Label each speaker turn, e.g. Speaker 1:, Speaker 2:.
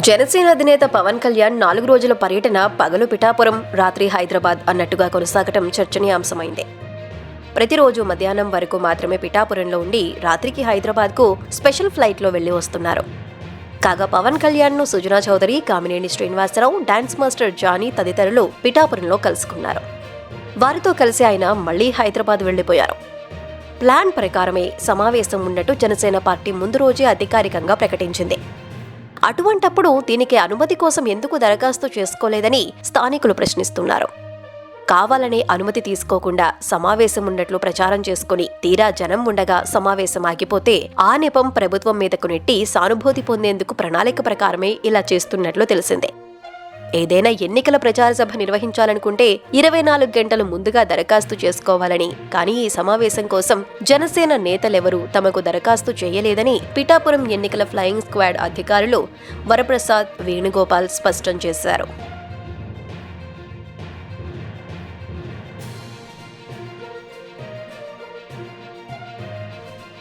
Speaker 1: జనసేన అధినేత పవన్ కళ్యాణ్ నాలుగు రోజుల పర్యటన పగలు పిఠాపురం రాత్రి హైదరాబాద్ అన్నట్టుగా కొనసాగటం చర్చనీయాంశమైంది. ప్రతిరోజు మధ్యాహ్నం వరకు మాత్రమే పిఠాపురంలో ఉండి రాత్రికి హైదరాబాద్కు స్పెషల్ ఫ్లైట్లో వెళ్ళి వస్తున్నారు. కాగా పవన్ కళ్యాణ్ను సుజనా చౌదరి కామినేని శ్రీనివాసరావు డాన్స్ మాస్టర్ జానీ తదితరులు పిఠాపురంలో కలుసుకున్నారు. వారితో కలిసి ఆయన మళ్ళీ హైదరాబాద్ వెళ్ళిపోయారు. ప్లాన్ ప్రకారమే సమావేశం ఉన్నట్టు జనసేన పార్టీ ముందు రోజే అధికారికంగా ప్రకటించింది. అటువంటప్పుడు దీనికి అనుమతి కోసం ఎందుకు దరఖాస్తు చేసుకోలేదని స్థానికులు ప్రశ్నిస్తున్నారు. కావాలనే అనుమతి తీసుకోకుండా సమావేశం ఉన్నట్లు ప్రచారం చేసుకుని తీరా జనం ఉండగా సమావేశం ఆగిపోతే ఆ నెపం ప్రభుత్వం మీదకు నెట్టి సానుభూతి పొందేందుకు ప్రణాళిక ప్రకారమే ఇలా చేస్తున్నట్లు తెలిసిందే. ఏదైనా ఎన్నికల ప్రచార సభ నిర్వహించాలనుకుంటే ఇరవై నాలుగు గంటలు ముందుగా దరఖాస్తు చేసుకోవాలని. కానీ ఈ సమావేశం కోసం జనసేన నేతలెవరూ తమకు దరఖాస్తు చేయలేదని పిఠాపురం ఎన్నికల ఫ్లయింగ్ స్క్వాడ్ అధికారులు వరప్రసాద్ వేణుగోపాల్ స్పష్టం చేశారు.